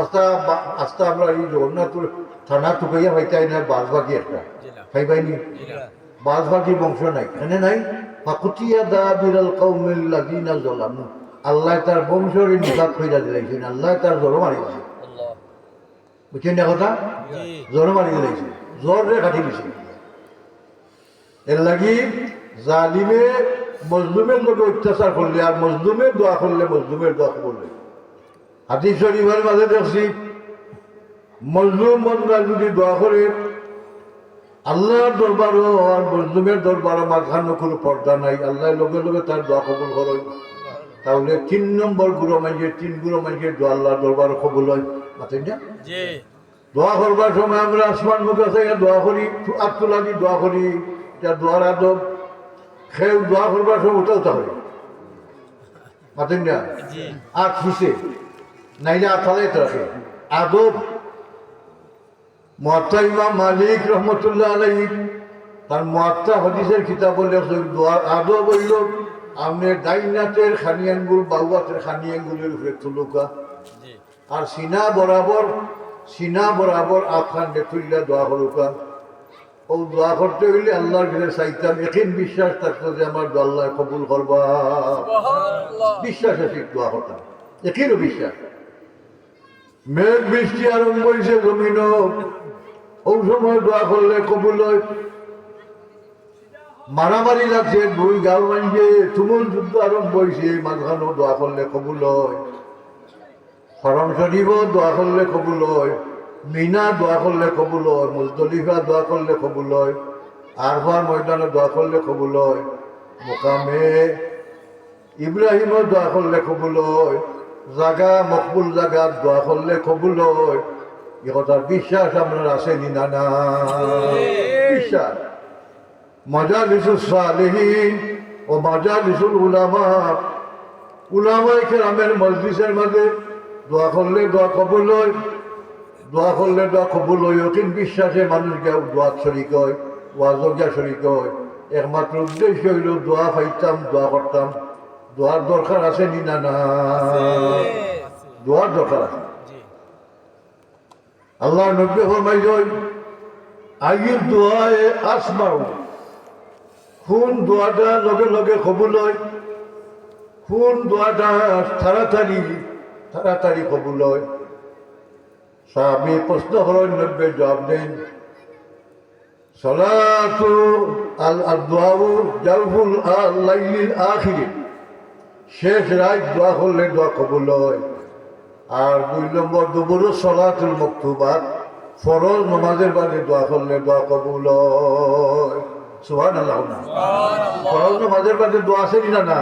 আস্তা আস্তা আমরা এই জগন্নাথপুর থানা টুকাইয়া পাইতাই না বাসবাগি একটা। পাইবাইনি বাসবাগি বংশ নাই। এখানে নাই? ফাকুতিয়া দা বিরল কৌমিল লাদিনা জলামু। আল্লাহ তার বংশর নিকাত হইয়া দিলাইছেন। আল্লাহ তার জ্বর মারি দিছে। বুঝছেন না কথা? জ্বর মারি দিলাইছে। জ্বর রে কাটি দিছে। এর লাগি জালিমে মজলুমের লোকে অত্যাচার করলে আর মজলুমের দোয়া করলে মজলুমের দোয়া করলে হাদিস শরীফের মাঝে দেখছি মজলুম বন্ধা যদি দোয়া করে আল্লাহর দরবারও আর মজলুমের দরবারও মাঝখানো কোনো পর্দা নাই। আল্লাহর লগে লগে তার দোয়া কবুল করে তাহলে তিন নম্বর গুরু মাইজের তিন গুরু মাইজের দোয়া আল্লাহর দরবারও কবুল হয়। মাতেন না? দোয়া করবার সময় আমরা আসমান মুখে থেকে দোয়া করি আত্মলা দি দোয়া করি যা দোয়ার আদব খেয়ে দোয়া করবার সময় উঠে উঠা হয়। মাতেন না? আর খুশে নাইলে আদব মহাত্মা ইমাম মালিক রহমতুল্লাহ আলাই তার মহাত্মা হদিসের কিতাব বলে আদব ডাইনাতের খানি আঙ্গুল বাউয়াতের খানি আঙ্গুলের উপরে তুলুকা। আর সিনা বরাবর সিনা বরাবর আখান তুললে দোয়া করুকা। ও দোয়া করতে হইলে আল্লাহর কাছে চাইতাম এখিন বিশ্বাস থাকতো যে আমার দোয়া আল্লাহ কবুল করবা। বিশ্বাস আছে দোয়া করতাম। এখিনও বিশ্বাস। মেঘ, বৃষ্টি আরম্ভ হয়েছে জমিন। ওই সময় দোয়া করলে কবুল মারামারি লাগছে, দুই গাঁও মানছে তুমুল যুদ্ধ আরম্ভ হয়েছে মাঝখানেও দোয়া করলে কবুল হয়। হরম শরীফ দোয়া করলে কবুল হয়। মিনা দোয়া করলে কবুল হয় মুজদলিফা দোয়া করলে কবুল হয়। আরফার ময়দানে দোয়া করলে কবুল হয়। মোকামে ইব্রাহিমও দোয়া করলে কবুল হয়। জাগা মকবুল জাগা দোয়া করলে কবুল হয়। এ বিশ্বাস আপনার আছে নি, না। বিশ্বাস। মজা লিসুল সালেহীন ও মজা লিসুল উলামা। উলামাই কেরামের মসজিদের মাঝে দোয়া করলে দোয়া কবুল হয়। দোয়া করলে দোয়া কবুল হয়। অতীন বিশ্বাসে মানুষকে দোয়া শরিক হয় ওয়াজগিয়া শরিক হয়। একমাত্র উদ্দেশ্য হইল দোয়া পাইতাম, দোয়া করতাম। দোয়ার দরকার আছে নি না? না দোয়ার দরকার আছে। আল্লাহ নব্বী ফরমাই আগের দোয়ায় আসমাও কোন দোয়াটা লগে লগে কবুল হয়। কোন দোয়াটা তাড়াতাড়ি তাড়াতাড়ি কবুল হয়। স্বামী প্রশ্ন করেন নব্বে জবাব দেন। সলাতু আল আদওয়াউ জাউফুল আল্লাইলিল আখিরি। শেষ রাত দোয়া করলে দোয়া কবুল হয়। আর দুই নম্বর দুপুরও সলাতুল মকতুবাত ফরজ নমাজের বাদে দোয়া করলে দোয়া কবুল সুহান আল্লাহ না ফরজ নমাজের বাদে দোয়া আছে কি না?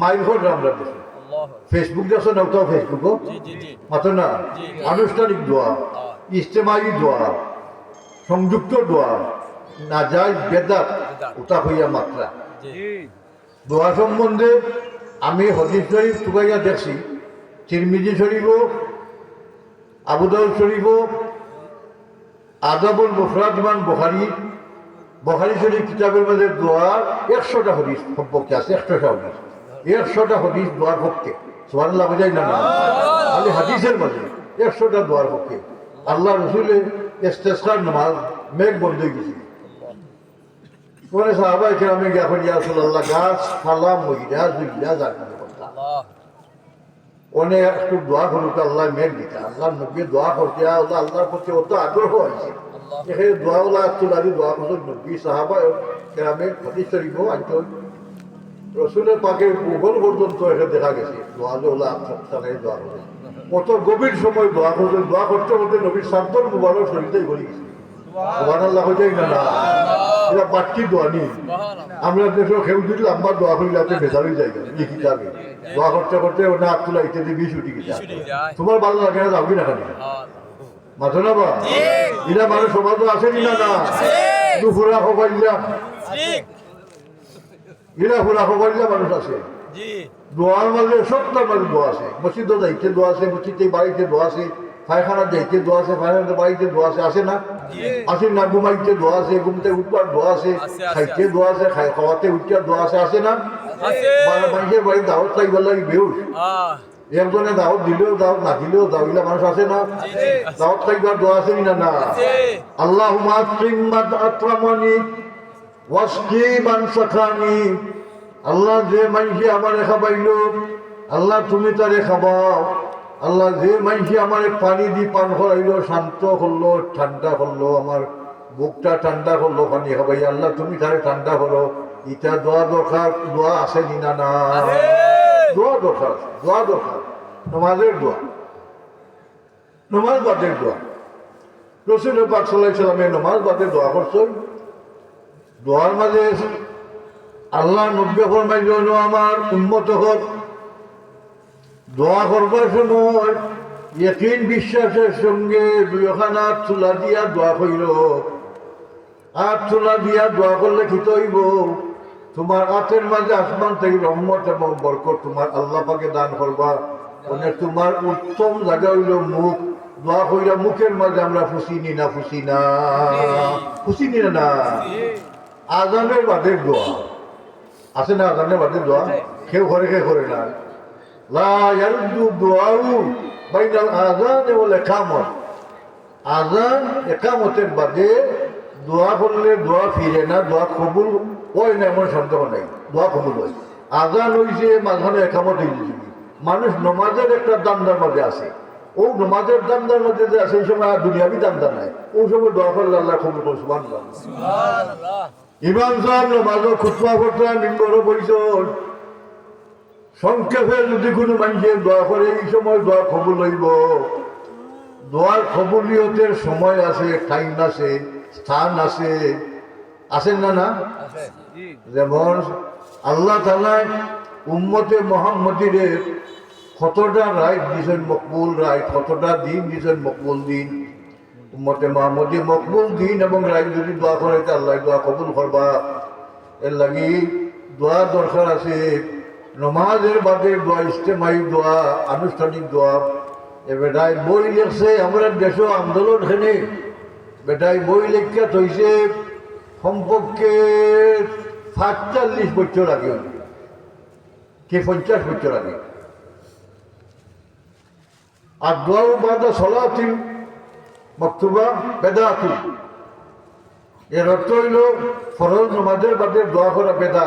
মাইল ঘর আমরা দেখি। ফেসবুক দেখছ না ওটাও ফেসবুকও মাত্র না? আনুষ্ঠানিক দোয়া ইস্তেমাই দোয়া সংযুক্ত দোয়া না যায় বেদাত। ওটা হইয়া মাত্রা। দোয়া সম্বন্ধে আমি হদিস শরীফ টুকাইয়া দেখছি, তিরমিজি শরীফও, আবুদাউদ শরীফও আদাবুল মুফরাদমান বখারি বখারি শরীফ কিতাবের মধ্যে দোয়ার একশোটা হদিস সম্পর্কে আছে, একশোটা হদিস। একশোটা হদিস দোয়ার পক্ষে। সোহানুল্লাহ বোঝাই না খালি হাদিসের মাঝে একশোটা দোয়ার পক্ষে। আল্লাহ রসুলে ইস্তেসকার নামাজ মেঘ বন্ধ হয়ে গেছিল পরে সাহাবাই কেরামে গেছেন ইয়া রাসূলুল্লাহ গাছ ফালা মহিলা জানি আল্লাহ। অনেক একটু দোয়া করুক আল্লাহ মেঘ দিতে আল্লাহ নবী দোয়া করতে আল্লাহ আল্লাহর প্রতি অত আগ্রহ আছে। এখানে দোয়া ওলা একটু দাঁড়িয়ে দোয়া করছেন নবী সাহাবা কেরামে হাদিস শরীফ আনতে রসুলের পাকে ভূগোল পর্যন্ত এখানে দেখা গেছে দোয়া ওলা তারাই দোয়া করে কত গভীর সময় দোয়া করছেন দোয়া করতে করতে নবীর সান্তর মুবারক শরীরটাই ভরে গেছে। সুবহান আল্লাহ হয়ে না না। এটা বাটকি দোয়া নেই? আমরা দেশের খেউ দিলে আমার দোয়া করিলে আপনি কিতাবে দোয়া করতে করতে ওটা তোলা ইত্যাদি বিষ উঠি গেছে তোমার ভালো লাগে না যাবি না খালি? মাথো না বা? এরা মানুষ সমাজ আছে না? না দুপুরা খবাইলা ঠিক। এরা ফুরা খবাইলা মানুষ আছে। দোয়ার মাঝে সবটার মাঝে দোয়া আছে। মসজিদে যাইতে দোয়া আছে মসজিদে বাড়িতে দোয়া আছে পায়খানার যাইতে দোয়া আছে পায়খানাতে বাড়িতে দোয়া আছে আছে না? আছে না ঘুমাইতে দোয়া আছে ঘুমতে উঠবার দোয়া আছে খাইতে দোয়া আছে খাই খাওয়াতে উঠিয়ার দোয়া আছে আছে না? মানুষের বাড়ি দাওয়াত খাইবার লাগে বেউস। একজনে দাওয়াত দিলেও দাওয়াত না দিলেও দাও ইলা মানুষ আছে না? দাওয়াত খাইবার দোয়া আছে না না? আল্লাহ আত্রামনি ওয়াসকি মানসাখানি আল্লাহ যে মানসি আমারে খাবাইল আল্লাহ তুমি তারে খাবাও। আল্লাহ যে মানসি আমারে পানি দি পান করাইল শান্ত করল ঠান্ডা করল আমার বুকটা ঠান্ডা করল পানি খাবাই। আল্লাহ তুমি তারে ঠান্ডা করো। ইটা দোয়া দরকার দোয়া আছে নি না না? দোয়া দরকার দোয়া দরকার। নমাজের দোয়া। নমাজ বাদের দোয়া। রসুল পাক সাল্লাহ সাল্লামে নমাজ বাদে দোয়া করছেন। দোয়ার মাঝে আল্লাহ নব্বে ফরমাইল আমার উন্মত হক দোয়া করবার সময় একদিন বিশ্বাসের সঙ্গে দুইখানা চুলা দিয়া দোয়া করিল আর চুলা দিয়া দোয়া করলে কি হইব তোমার হাতের মাঝে আসমান থেকে রহমত এবং বরকত তোমার আল্লাহ পাকে দান করবা। মানে তোমার উত্তম জায়গা হইল মুখ। দোয়া কইরা মুখের মাঝে আমরা ফুসি নি না ফুসি না। ফুসি নি না। না আজানের বাদের দোয়া। আছে না আজানের বাদের দোয়া? কেউ করে কেউ করে না। আজান একামতের বাদে দোয়া করলে দোয়া ফিরে না দোয়া কবুল হয় না এমন সন্দেহ নাই। দোয়া কবুল হয়। আজান হইছে মাঝখানে একামত হইছে মানুষ নমাজের একটা দান্দার মধ্যে আছে। ও নমাজের দান্দার মধ্যে যে আছে এই সময় আর দুনিয়াবি দান্দা নাই। ওই সময় দোয়া করলে আল্লাহ কবুল করে সুবহানাল্লাহ। সুবহানাল্লাহ। ইমাম সাহেব নমাজও খুতবা করতাম মিম্বরও পরিচয় সংক্ষেপে যদি কোনো মানুষের দোয়া করে, এই সময় দোয়া কবুল হইব। দোয়ার কবুলিয়তের সময় আছে টাইম আছে, স্থান আছে। আছেন না না? যেমন আল্লাহ তালায় উম্মতে মোহাম্মদিরে কতটা রায় দিয়েছেন মকবুল রায়, কতটা দিন দিয়েছেন মকবুল দিন। উম্মতে মোহাম্মদী মকবুল দিন এবং রায় যদি দোয়া করে আল্লাহ দোয়া কবুল করবা। এর লাগি দোয়া দরকার আছে। নমাজের বাদে দোয়া ইস্তেমাই দোয়া, আনুষ্ঠানিক দোয়া। এ বেটাই বই লেখছে আমরা দেশ আন্দোলন খেনে। বেটাই বই লেখা থইছে সম্পর্কে সাতচল্লিশ বছর আগে। কি পঞ্চাশ বছর আগে? আর দোয়াও বাদা সলাতিল মক্তুবা বেদাতুল এর অর্থ হইল ফরজ নমাজের বাদে দোয়া করা বেদা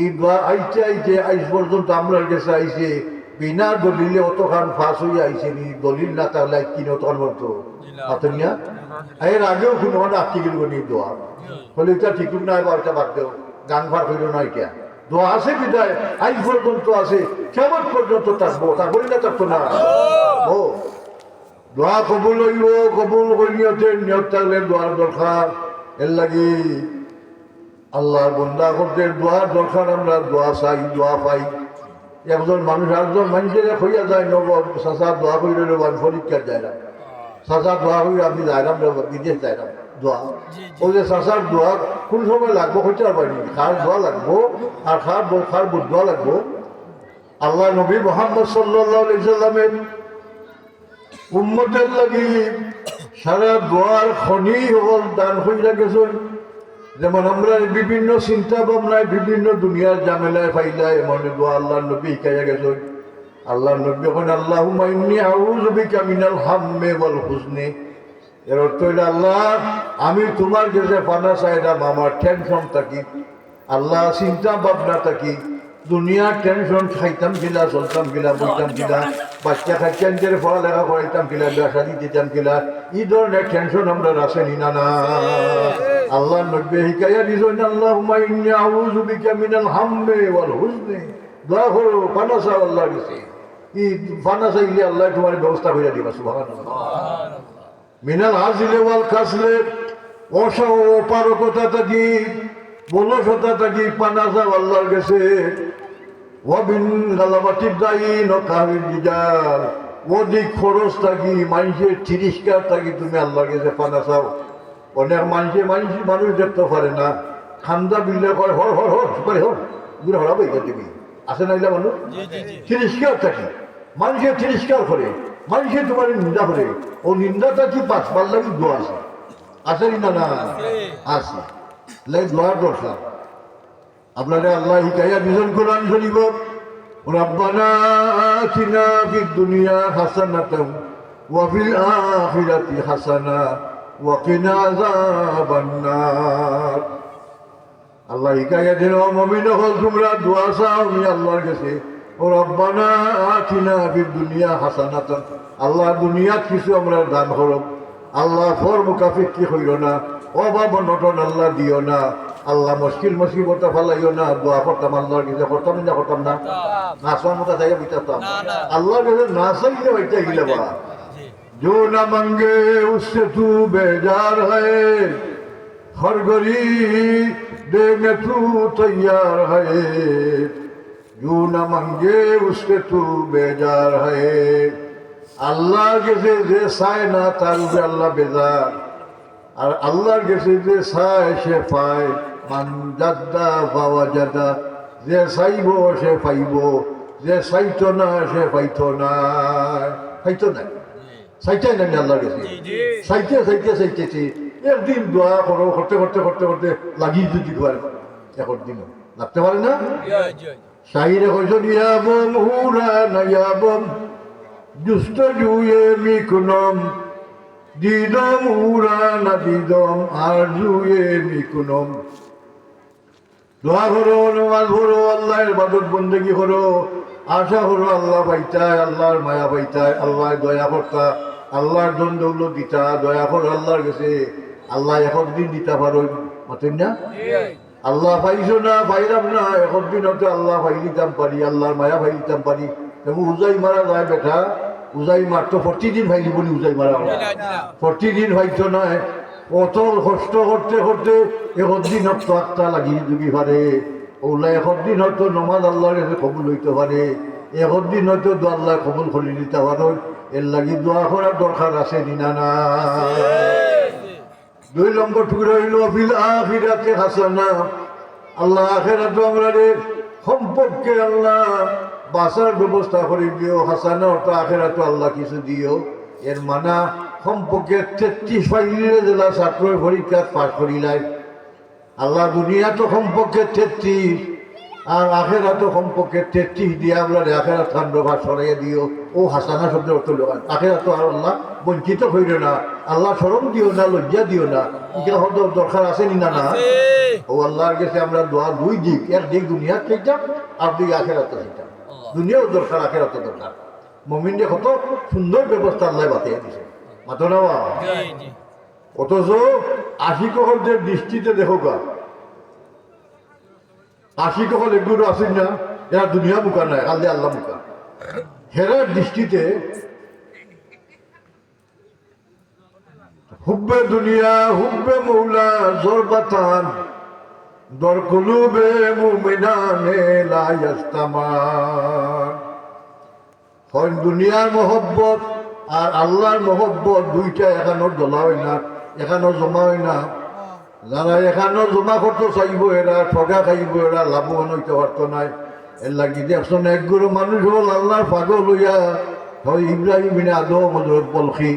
এই দোয়া আইছে আইছে আইস পর্যন্ত আমরা কাছে আইছে। বিনা দলিলে অতখান ফাঁস হয়ে আইছে নি দলিল না তাহলে কিনে অতখান বলতো আতনিয়া এর আগেও কোনো মানে আর্টিকেল করে দোয়া। বলে এটা ঠিক না এবার বাদ দেও। গান ফার হইল না এটা। দোয়া আছে বিদায় আইস পর্যন্ত আছে। কেমন পর্যন্ত থাকব? তা বলি না থাকতো না। ও দোয়া কবুল হইব কবুল করিয়তে নিয়ত থাকলে দোয়ার দরকার। এর লাগি আল্লাহ বন্ধা করতে দোয়া দরকার আমরা দোয়া চাই দোয়া পাই। একজন মানুষ একজন মানুষের হইয়া যায় নব চাচা দোয়া করি রইল পরীক্ষা যায় না চাচা দোয়া করি আমি যাইলাম রে বিদেশ যাইলাম দোয়া। ওই যে চাচার দোয়া কোন সময় লাগবো হইতে পারি খার দোয়া লাগবো আর খার খার দোয়া লাগবো? আল্লাহ নবী মোহাম্মদ সাল্লামের উম্মতের লাগি সারা দোয়ার খনি হল দান হইয়া গেছেন। যেমন আমরা বিভিন্ন চিন্তা ভাবনায় বিভিন্ন দুনিয়ার জামেলায় ফাইলায় মনে দোয়া আল্লাহ নবী শিখাইয়া গেছেন আল্লাহ নবী এখন আল্লাহ মাইনি আউযু বিকা মিনাল হাম্মে ওয়াল হুজনি এর অর্থ হইল আল্লাহ, আমি তোমার কাছে পানা চাইলাম, আমার টেনশন থাকি। আল্লাহ চিন্তা ভাবনা থাকি। দুনিয়ার টেনশন খাইতাম কিলা চলতাম কিলা বলতাম কিলা বাচ্চা খাইতাম যে পড়ালেখা করাইতাম কিলা শাদি দিতাম কিলা এই ধরনের টেনশন আমরা রাখেনি না না। আল্লাহ নব্বে হিকাইয়া দিছেন আল্লাহ মাইনি আউযু বিকা মিনাল হাম্মে ওয়াল হুজনি দোয়া পানা আল্লাহ দিছে ই পানা চাইলে আল্লাহ তোমার ব্যবস্থা করে দিবা, সুবহানাল্লাহ। মিনাল হাসিলে ওয়াল কাসলে অসা ও পারকতা থাকি বলসতা থাকি পানা চাও আল্লাহর কাছে। ওয়াবিন গালাবাতির দাইন ও কাহির জিজার অধিক খরচ থাকি মানুষের তিরিশকার থাকি তুমি আল্লাহর কাছে পানা চাও অনেক মানুষে মানুষ মানুষ দেখতে পারে না খান্দা বিল্লে কয় হর হর হর সুপারি হর গুলো হরাবো এটা তুমি আছে না এগুলা মানুষ জি জি জি তিরস্কার থাকি মানুষের তিরস্কার করে মানুষে তোমার নিন্দা করে ও নিন্দাটা কি পাঁচ পাল লাগি দোয়া আছে আছে কি না না আছে লাই দোয়ার দরকার আপনারা আল্লাহ হিকাইয়া বিজন কোরআন শরীফ ربنا آتنا في الدنيا حسنة وفي الآخرة حسنة ওয়াকিনা আযাব আন্নার আল্লাহ ইকাইয়া দিন মমিন হল তোমরা দোয়া চাও আমি আল্লাহর কাছে ও রব্বানা আতিনা ফিদ দুনিয়া হাসানাতান আল্লাহ দুনিয়াত কিছু আমরা দান করব আল্লাহ ফর মুকাফিক কি হইল না অভাব নটন আল্লাহ দিও না আল্লাহ মুশকিল মুসিবতা ফালাইও না দোয়া করতাম আল্লাহর কাছে করতাম না করতাম না। নাচার মতো জায়গা বিতাতাম আল্লাহর কাছে না চাইলে ওইটা গিলে বলা जो न मंगे उससे तू बेजार है हर गरी देने तू तैयार है जो न मंगे उससे तू बेजार है আল্লাহর কাছে যে চায় না তার উপরে আল্লাহ বেজার আর আল্লাহর কাছে যে চায় সে পায় মান জাদ্দা পাওয়া জাদা যে চাইব সে পাইব যে চাইতো না সে পাইতো না পাইতো না সাইটাই নামি জি জি। সাইতে সাইতে সাইতেছি একদিন দোয়া করো করতে করতে করতে করতে লাগিয়ে যদি পারে এখন দিন লাগতে পারে না? শাহিরে কইছেন ইয়াবম হুরা না ইয়াবম দুষ্ট জুয়ে মিকুনম। দিদম হুরা না দিদম আর জুয়ে মিকুনম। দোয়া করো নমাজ করো আল্লাহর বাদত বন্দেগি করো। আশা করো আল্লাহ পাইতায় আল্লাহর মায়া পাইতায় আল্লাহ দয়া করতা। আল্লাহর জন দৌলত দিতা, দয়া করো আল্লাহর কাছে আল্লাহ এখন দিন দিতা পারো, মাতেন না? আল্লাহ পাইছো না, পাইলাম না এখন দিন হয়তো আল্লাহ পাই দিতাম পারি, আল্লাহর মায়া পাই দিতাম পারি। এবং উজাই মারা যায় বেটা, উজাই মারতো ফর্টি দিন ভাই বলি উজাই মারা হয়। ফর্টি দিন হয়তো নয় অত কষ্ট করতে করতে এখন দিন হয়তো একটা লাগিয়ে যদি পারে ওলা দিন হয়তো নমাজ আল্লাহর কাছে কবুল হইতে পারে এখন দিন হয়তো আল্লাহ কবুল করে দিতে পারো এর লাগি দোয়া করার দরকার আছে নিনা না। দুই নম্বর টুকরা হইল, ফিল আখিরাতে হাসানা। আল্লাহ আখেরাতে আমরা সম্পর্কে আল্লাহ বাঁচার ব্যবস্থা করে দিও, হাসানা অর্থ আখেরাতে আল্লাহ কিছু দিও। এর মানা সম্পর্কে তেত্রিশ পাইলে জেলা ছাত্র পরীক্ষা পাশ করিলাই। আল্লাহ দুনিয়া তো সম্পর্কে তেত্রিশ। আর আখেরা তো সম্পর্কে তেত্রিশ দিয়ে আমরা আখেরা ঠান্ড ভাত সরাইয়া দিও। ও হাসানা শব্দ অর্থ লোকান আখেরা তো আর আল্লাহ বঞ্চিত হইল না। আল্লাহ সরম দিও না লজ্জা দিও না। এটা হয়তো দরকার আছে নি না না? ও আল্লাহর কাছে আমরা দোয়া দুই দিক এক দিক দুনিয়া চাইতাম আর দিক আখেরাতে চাইতাম দুনিয়াও দরকার আখেরাতে দরকার। মমিনদের কত সুন্দর ব্যবস্থা আল্লাহ বাতিয়ে দিছে। মাতো না বাবা? জি জি। অথচ দৃষ্টিতে দেখো গা আশিকহল এগুলো আসেন না, এরা দুনিয়া মুখা নাই, আল্লাহ আল্লাহ মুখা হেরার দৃষ্টিতে হুব্বে দুনিয়া, হুব্বে মৌলা জরবাতান দর কুলুবে মুমিনানে লা ইয়াস্তামান হয় দুনিয়ার মহব্বত আর আল্লাহর মহব্বত দুইটা এখানো জলা হয় না এখানো জমা হয় না। যারা এখানো জমা করতে চাইব, এরা ঠগা খাইব, এরা লাভবান হইতে পারত নাই। এর লাগি দেখছেন একগুলো মানুষ হল আল্লাহর পাগল হইয়া হয় ইব্রাহিম বিন আদম হজরত পলখি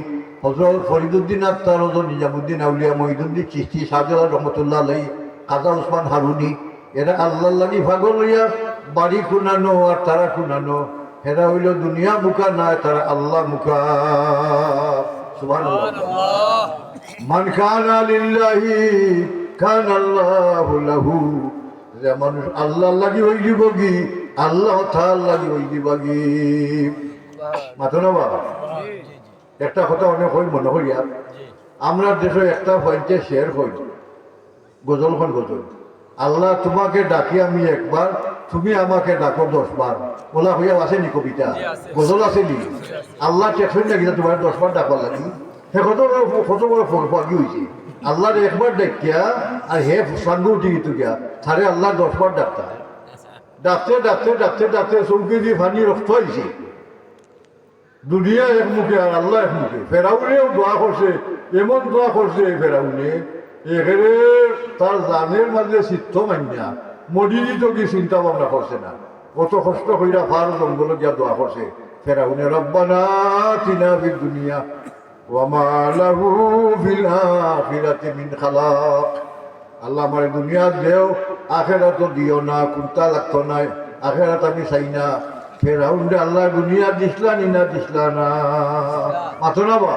হজরত ফরিদুদ্দিন আত্মার হজরত নিজামুদ্দিন আউলিয়া, মহিদুদ্দিন চিস্তি সাজা রহমতুল্লাহ আলাই কাজা ওসমান হারুনি এরা আল্লাহ লাগি পাগল হইয়া বাড়ি খুনানো আর তারা খুনানো। এরা হইল দুনিয়া মুখা নাই তারা আল্লাহ মুখা আল্লাহ মান কানা লিল্লাহি কান আল্লাহু লাহু। যে মানুষ আল্লাহ লাগি হই দিব কি আল্লাহ তাআলা লাগি হই দিব কি মাথো না বাবা? একটা কথা অনেক হই মনে জি আমরা দেশে একটা পয়েন্টে শেয়ার হই গজলখন গজল। আল্লাহ তোমাকে ডাকি আমি একবার তুমি আমাকে ডাকো দশ বার ওলা হইয়া আছে নি কবিতা গজল আছে নি আল্লাহ টেকসই নাকি না তোমার দশ বার ডাকবার লাগি? সে কত বড় কত বড় ফাঁকি হয়েছে আল্লাহ একবার ডাকিয়া আর হে সাঙ্গু উঠি আল্লাহ দশ বার ডাকতা, ডাকতে ডাকতে ডাকতে চৌকি দিয়ে পানি রক্ত হয়েছে দুনিয়া এক আর আল্লাহ এক মুখে ফেরাউনেও দোয়া করছে এমন দোয়া করছে ফেরাউনে এখানে তার জানের মাঝে চিত্ত মান্যা মডিজি তো কি চিন্তা ভাবনা করছে না? কত কষ্ট কইরা ফার জঙ্গল গিয়া দোয়া করছে ফেরাউনে রব্বানা তিনা দুনিয়া। খালাক। আল্লাহ আমার দুনিয়া দেও আখেরাত দিও না কুন্তা লাগতো নাই আখেরাত আমি চাই না। ফেরাউন্ডে আল্লাহ দুনিয়া দিসলা নি না দিসলা না। মাথো না বা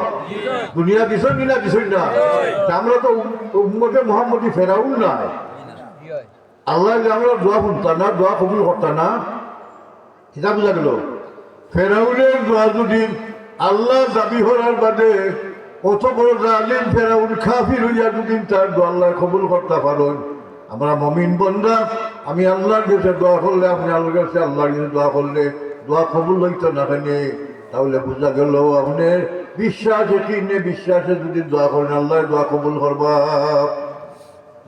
দুনিয়া দিছ নি না দিছ না। আমরা তো উম্মতে মোহাম্মদি ফেরাউন নাই। আল্লাহ আমরা দোয়া শুনতা না, দোয়া কবুল করতা না। কিতাব বুঝা গেল? ফেরাউনের দোয়া যদি আল্লাহ দাবি করার বাদে অত বড় জালিম ফেরাউন খাফির হইয়া যদি তার আল্লাহ কবুল করতে পারেন আমরা মমিন বন্ধা আমি আল্লাহর কাছে দোয়া করলে আপনি আল্লাহর কাছে আল্লাহর কাছে দোয়া করলে দোয়া কবুল হইতো না কেন? তাহলে বোঝা গেল আপনি বিশ্বাসে কিনে বিশ্বাসে যদি দোয়া করেন আল্লাহ দোয়া কবুল করবা।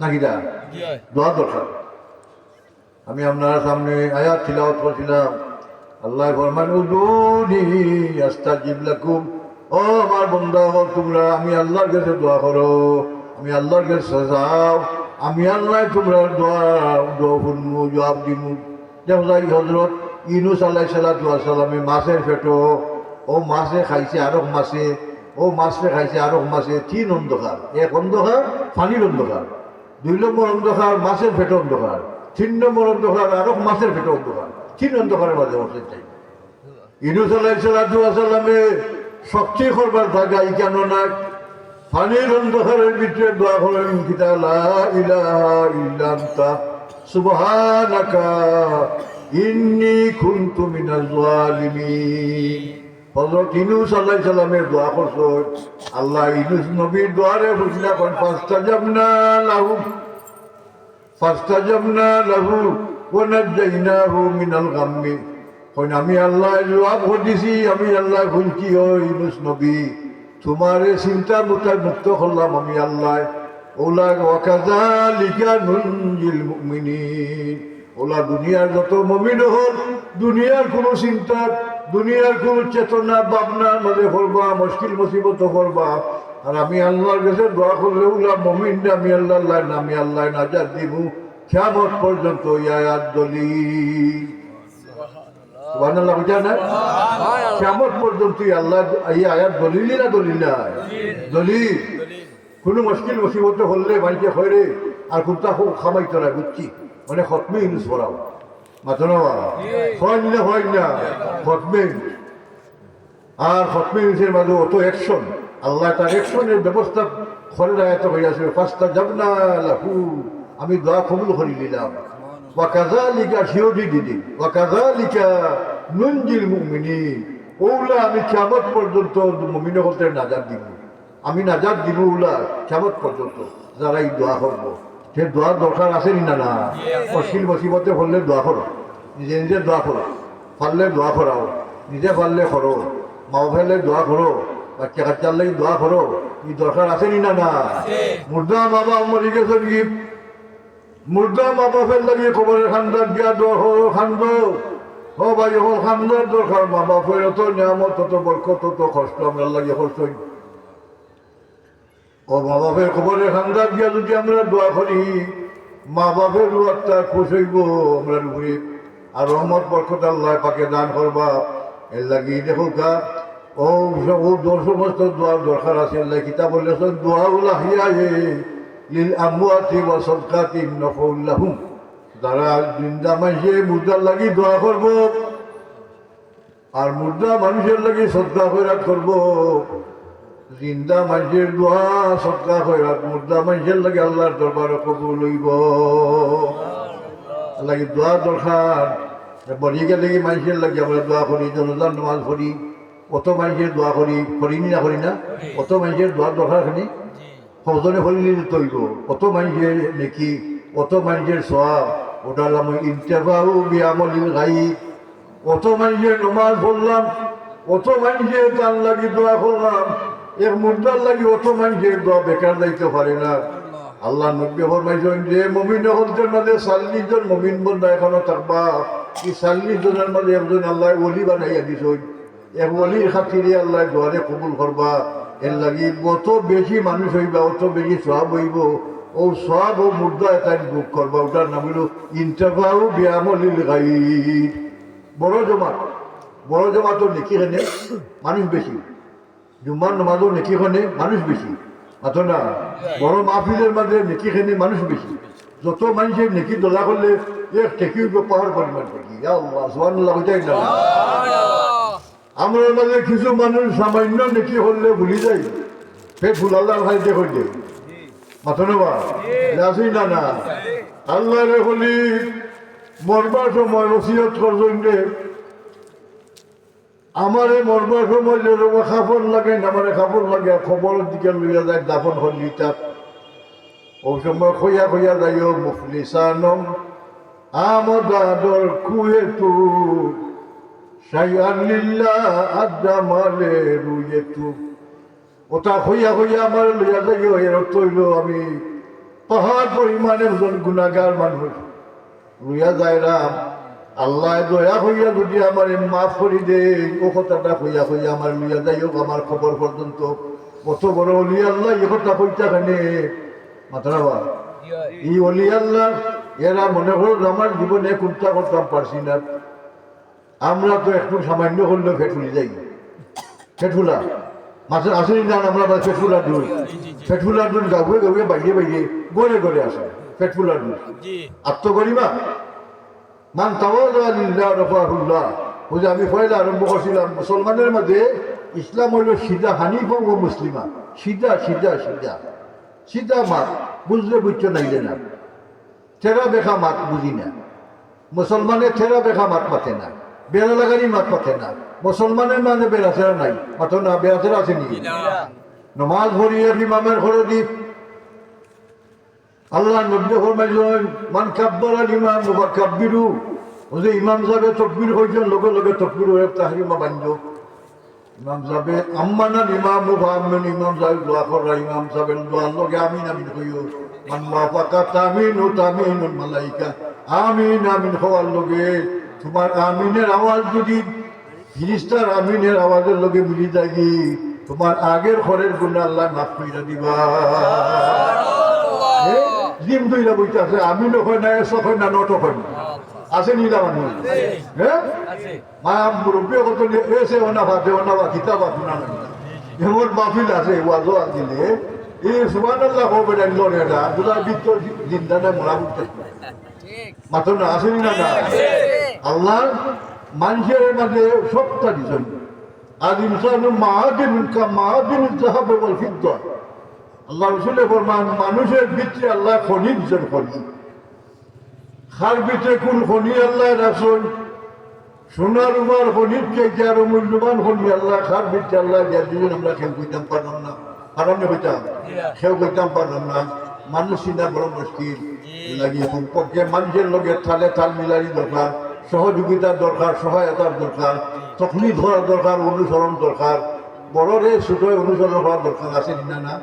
নাকি দা দোয়া দরকার। আমি আপনার সামনে আয়াত করছিলাম। আল্লাহ ফরমান উদুনি আস্তাজিব লাকুম। ও আমার বন্ধা হও তোমরা, আমি আল্লাহর কাছে দোয়া করো, আমি আল্লাহর কাছে যাও, আমি আল্লাহ তোমরা দোয়া দোয়া জবাব দিমু। যেমন যাই হজরত ইনুস আল্লাহ সাল্লাহ সাল্লামে মাছের ফেটো ও মাছে খাইছে আরক মাছে, ও মাছে খাইছে আরক মাছে, তিন অন্ধকার, এক অন্ধকার, পানির অন্ধকার, দুই নম্বর অন্ধকার, মাছের ফেটো অন্ধকার, তিন নম্বর অন্ধকার আরও মাছের ফেটো অন্ধকার। তিন অন্ধকারের মাঝে বসে চাই ইনুস সাল্লামে শক্তি করবার জায়গা কেন না? পানির অন্ধকারের ভিতরে দোয়া করেন কিতা ইলাহা সুবহানাকা, ইন্নী কুনতু মিনাজ জালিমিন হযরত ইনুস আলাইহিস সালামের দোয়া করছ, আল্লাহ ইনুস নবীর দোয়ারে বুঝলা কোন পাঁচটা জামনা লাহু, ফাস্তাজাবনা লাহু। নাজাইনাহু মিনাল গাম্মি কইন, আমি আল্লাহ জবাব দিছি আমি আল্লাহ খুলছি ও ইউনুস নবী। তোমারে চিন্তা মুতা মুক্ত করলাম আমি আল্লাহ। ওলা ওয়াকাযালিকা নুনজিল মুমিনিন। ওলা, দুনিয়ার যত মমিন হল দুনিয়ার কোনো চিন্তা, দুনিয়ার কোনো চেতনা ভাবনার মাঝে করবা, মুশকিল মুসিবত করবা। আর আমি আল্লাহর কাছে দোয়া করলে, ওলা মমিন আমি আল্লাহ আমি আল্লাহ নাজার দিব। কিয়ামত পর্যন্ত ইয়াত দলি সুবহানাল্লাহ বুঝা না? কিয়ামত পর্যন্ত আল্লাহ এই আয়াত দলিলি না দলিল না দলিল। কোনো মুশকিল মুসিবত হলে বাড়িতে হয়ে আর কোনটা খুব খামাইতো না বুঝছি? মানে খতমে ইউজ করাও মাথো না হয় না হয় না খতমে আর খতমে ইউজের মাঝে অত অ্যাকশন আল্লাহ তার অ্যাকশনের ব্যবস্থা করে আসবে পাঁচটা যাব না লাহু। আমি দোয়া কবুল করে নিলাম। ওয়াকাজালিকা শিওরি দিদি ওয়াকাজালিকা নুনজিল মুমিনিন। ওগুলা আমি কিয়ামত পর্যন্ত মুমিন হতে নাজার দিব। আমি নাজার দিব ওগুলা কিয়ামত পর্যন্ত যারা এই দোয়া করব। সে দোয়া দরকার আছে নি না অশ্লীল মুসিবতে হলে দোয়া করো। নিজে নিজে দোয়া করো। পারলে দোয়া করাও। নিজে পারলে করো। মা ফেলে দোয়া করো। বাচ্চা কাচ্চার লাগে দোয়া করো। এই দরকার আছে নি না মুর্দা বাবা মরি গেছে কি? মুর্দা মা বাপের লাগে খবরের খান্দার দোয়া করো খান্দ ও ভাই হল খান্দার দরকার মা বাপের অত নিয়ামত, তত বরকত, তত কষ্ট, আমরা লাগে কষ্ট ও মা বাপের খবরের খান্দার গিয়া যদি আমরা দোয়া করি, মা বাপের রুয়ারটা খুশ হইব, আমরা উপরে আর রহমত, বরকত আল্লাহ পাকে দান করবা। এর লাগি দেখো কা ও ও দোর সমস্ত দোয়ার দরকার আছে কিতাব বললে দোয়া উল্লাহ লিল আমওয়াতি ওয়া লাগি দোয়া করব, আর মুদ্রা মানুষের লাগি সদকা খয়রাত করব জিন্দা মানুষের দোয়া, সদকা খয়রাত মুদ্রা মানুষের লাগে আল্লাহর দরবারে কবুল হইব। লাগে দোয়া দরকার। মরি গেলে কি মানুষের লাগে আমরা দোয়া করি, জনজান নামাজ পড়ি। কত মানুষের দোয়া করি, করিনি না, করি না। কত মানুষের দোয়া দরকার খানি। সজনে হলিলে তৈব কত মানুষের নেকি কত মানুষের সব ওটা আমি ইন্তেফাউ বিয়ামলিল গাই কত মানুষের নমাজ পড়লাম কত মানুষের তার লাগি দোয়া করলাম। এক মুদ্রার লাগি অত মানুষের দোয়া বেকার যাইতে পারে না। আল্লাহ নব্বী ফরমাইছেন যে, মমিন হলতের মাঝে চাল্লিশ জন মমিন বন্ধা এখনও থাকবা, এই চাল্লিশ জনের মাঝে একজন আল্লাহ অলি বানাইয়া দিছেন। এক বলির খাতিরে আল্লাহ দোয়ারে কবুল করবা। এর লাগি যত বেশি মানুষ হইবা, অত বেশি সব হইব। ও সব ও মুদ্রা এটা বুক করবা। ওটার নাম হলো ইন্টারভাউ ব্যায়ামলিল গাইব বড় জমাত। বড় জমাতও নেকি খানে মানুষ বেশি। জুম্মার নমাজও নেকি খানে মানুষ বেশি। মাত্র না, বড় মাহফিলের মাঝে নেকি খানে মানুষ বেশি। যত মানুষের নেকি দোলা করলে এক টেকি পাহাড় পরিমাণ টেকি আল্লাহ সোহান লাগতে না। আমরা মাঝে কিছু মানুষ সামান্য নেকি হলে ভুলি যাই সে ফুলাল্লাহ ভাইতে হইলে? মাথা নেবা আসি না না আল্লাহ বলি মরবার সময় ওসিয়ত করছেন আমারে মরবার সময় যেরকম খাফন লাগে আমারে খাফন লাগে খবরের দিকে লইয়া যায়, দাফন হলি তাক ওই সময় খইয়া খইয়া যাইও, মুফলিসানম, আমদাদর কুয়ে সাইয়ানিল্লাহ আদামালে রুয়ে তু ওটা হইয়া হইয়া আমার লইয়া এর অর্থ হইল আমি পাহাড় পরিমাণে একজন গুণাগার মানুষ। লইয়া যায় রাম আল্লাহ দয়া হইয়া যদি আমার মাফ করি দে ও কথাটা হইয়া হইয়া আমার লইয়া যাই হোক আমার খবর পর্যন্ত কত বড় অলি আল্লাহ এ কথা কইতা খানে মাথাবা এই অলি আল্লাহ এরা মনে করো আমার জীবনে কোনটা করতাম পারছি না। আমরা তো একটু সামান্য করলেও ফেটুলি যাই। ফেটুলা মাসে আসেনি না আমরা বা ফেটুলা দূর ফেটুলা দূর গাবুয়ে গাবুয়ে বাইরে বাইরে গড়ে গড়ে আসে। ফেটুলা দূর জি। আত্মগরিমা। মান তাওয়াল্লাহ ওই যে আমি পয়লা আরম্ভ করছিলাম মুসলমানের মধ্যে ইসলাম হইল সিধা হানিফ ও মুসলিমা। সিধা সিধা সিধা। সিধা মাত বুঝলে বুঝতে নাইলে না। থেরা বেখা মাত বুঝি না। মুসলমানের থেরা বেখা মাত পাতে না। বেড়া লাগানি মাত পাতে না। মুসলমানের মানে বেড়াচেরা নাই, মাত্র না বেড়াচেরা আছে নি নমাজ ভরিয়ে ইমামের ঘরে দি আল্লাহ নব্বই ফরমাইলেন, মান ইমাম বা কাব্বিরু ও যে ইমাম তকবির লগে লগে তকবির হয়ে তাহরিমা বাঞ্জ ইমাম সাহেবে আম্মানান ইমাম ও ইমাম সাহেব দোয়া করা ইমাম সাহেবের দোয়ার লগে আমিন আমিন কইও। মান ওয়াফাকা তামিন ও তামিন মালাইকা। আমিন আমিন, হওয়ার লগে তোমার আমিনের আওয়াজ যদি ফিরিস্তার আমিনের আওয়াজের লগে মিলি থাকি তোমার আগের ঘরের গুণ আল্লাহ মাফ কইরা দিবা। জিম দুইটা বইতে আছে আমি নয় না এসব হয় না নট হয় না। আছে নীলা মানুষ? হ্যাঁ মা মুরব্বী কত এসে ওনা ভাতে ওনা বা আপনার এমন মাহফিল আছে ওয়াজও এই সুবান আল্লাহ হবে না না দুটা বৃত্ত মোড়া উঠতে ঠিক। মাত্র না আসেনি না? না আল্লাহ মানুষের মাঝে সবটা দিচ্ছেন আর ইনসান মাহাদিন মাহাদিন বল ফিদ্দ। আল্লাহ রসুলের ফরমান মানুষের ভিতরে আল্লাহ খনি যেন খনি। খার ভিতরে কোন খনি আল্লাহ রাসুল? সোনার উমার খনির চাইতে আরও মূল্যবান খনি আল্লাহ খার ভিতরে আল্লাহ যার দিন আমরা খেল কইতাম পারলাম না। কারণ হইতাম খেউ কইতাম পারলাম না। মানুষ চিনা বড় মুশকিল। সম্পর্কে মানুষের লগে থালে থাল মিলারি দরকার। সহযোগিতার দরকার সহায়তার দরকার তখনই ধরার দরকার অনুসরণ দরকার। বড়রে ছোট অনুসরণ হওয়ার দরকার আছে না? না।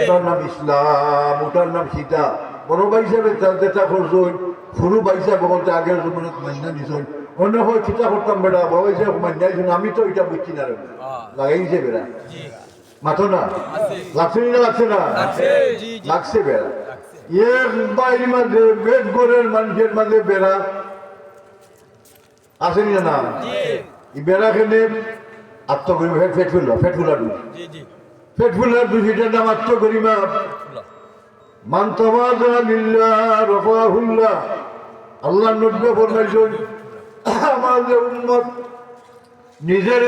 ওটার নাম ইসলাম ওটার নাম সীতা। বড় ভাই হিসাবে যেটা করছই সরু ভাই হিসাবে বলতে আগের জমানত মান্না নিছই। অন্য হয় চিন্তা করতাম বেড়া বড় হিসাবে মান্না দিছুন আমি তো এটা বুঝছি না। লাগাইছে বেড়া? মাথো না? লাগছে না লাগছে না? লাগছে। বেড়া। এক বাইর মাঝে বেদ গরের মানুষের মাঝে বেড়া আসেনি না? বেলা বেড়া খেলে আত্মগরিমা ফেট ফেট ফুল ফেট ফুলা জি ফেট ফুলার দু সেটার নাম আত্মগরিমা। ফুলা। মান তাওয়াজা লিল্লাহ রাফাহুল্লাহ আল্লাহ নবী ফরমাইছেন আমার যে উম্মত নিজের